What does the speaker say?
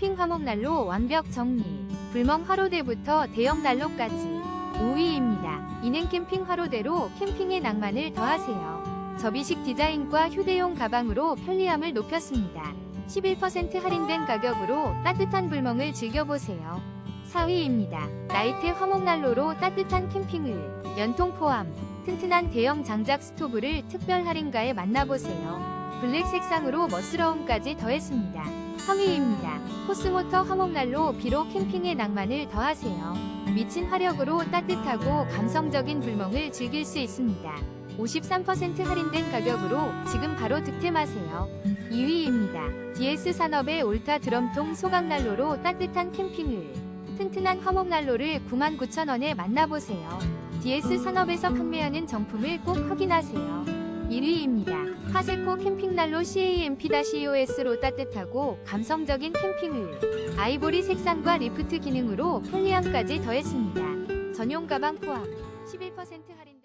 캠핑 화목난로 완벽 정리. 불멍 화로대부터 대형 난로까지 5위입니다. 이는 캠핑 화로대로 캠핑의 낭만을 더하세요. 접이식 디자인과 휴대용 가방으로 편리함을 높였습니다. 11% 할인된 가격으로 따뜻한 불멍을 즐겨보세요. 4위입니다. 나이트 화목난로로 따뜻한 캠핑을 연통 포함 튼튼한 대형 장작 스토브를 특별 할인가에 만나보세요. 블랙 색상으로 멋스러움까지 더했습니다. 3위입니다. 코스모터 화목난로 비록 캠핑의 낭만을 더하세요. 미친 화력으로 따뜻하고 감성적인 불멍을 즐길 수 있습니다. 53% 할인된 가격으로 지금 바로 득템하세요. 2위입니다. DS 산업의 올타 드럼통 소각난로로 따뜻한 캠핑을 튼튼한 화목난로를 99,000원에 만나보세요. DS 산업에서 판매하는 정품을 꼭 확인하세요. 1위입니다. 파세코 캠핑난로 CAMP-EOS로 따뜻하고 감성적인 캠핑을 아이보리 색상과 리프트 기능으로 편리함까지 더했습니다. 전용 가방 포함 11% 할인